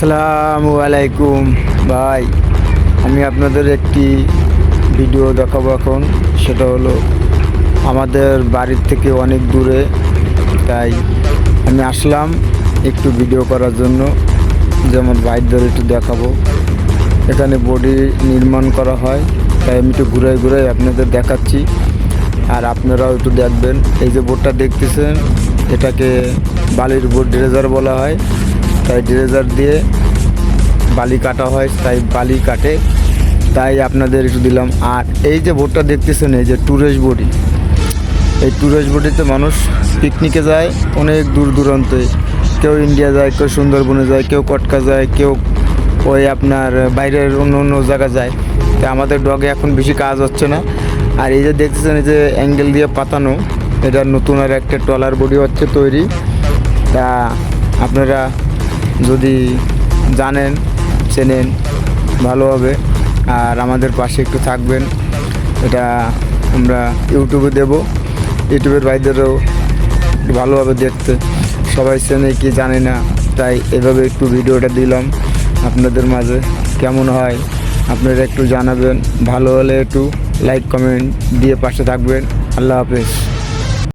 আসসালামু আলাইকুম। ভাই, আমি আপনাদের একটি ভিডিও দেখাবো এখন। সেটা হলো, আমাদের বাড়ির থেকে অনেক দূরে। তাই আমি আসলাম একটু ভিডিও করার জন্য। যেমন ভাইদের একটু দেখাবো। এখানে বডি নির্মাণ করা হয়। তাই আমি একটু ঘুরে ঘুরে আপনাদের দেখাচ্ছি। আর আপনারাও একটু দেখবেন। এই যে বোর্ডটা দেখতেছেন, এটাকে বালির বোর্ড ড্রেজার বলা হয়। তাই ড্রেজার দিয়ে বালি কাটা হয়, তাই বালি কাটে। তাই আপনাদের একটু দিলাম। আর এই যে বোটটা দেখতেছেন, এই যে ট্যুরিস্ট বডি। এই ট্যুরিস্ট বডিতে মানুষ পিকনিকে যায় অনেক দূর দূরান্তে। কেউ ইন্ডিয়া যায়, কেউ সুন্দরবনে যায়, কেউ কটকা যায়, কেউ ওই আপনার বাইরের অন্য অন্য জায়গা যায়। তো আমাদের ডগে এখন বেশি কাজ হচ্ছে না। আর এই যে দেখতেছেন, এই যে অ্যাঙ্গেল দিয়ে পাতানো, এটা নতুন আর একটা ট্রলার বডি হচ্ছে তৈরি। তা আপনারা যদি জানেন, চেনেন, ভালো হবে। আর আমাদের পাশে একটু থাকবেন। এটা আমরা ইউটিউবে দেব। ইউটিউবের ভাইদেরও একটু ভালোভাবে দেখতে। সবাই চেনে কি জানে না, তাই এভাবে একটু ভিডিওটা দিলাম আপনাদের মাঝে। কেমন হয়, আপনারা একটু জানাবেন। ভালো হলে একটু লাইক কমেন্ট দিয়ে পাশে থাকবেন। আল্লাহ হাফেজ।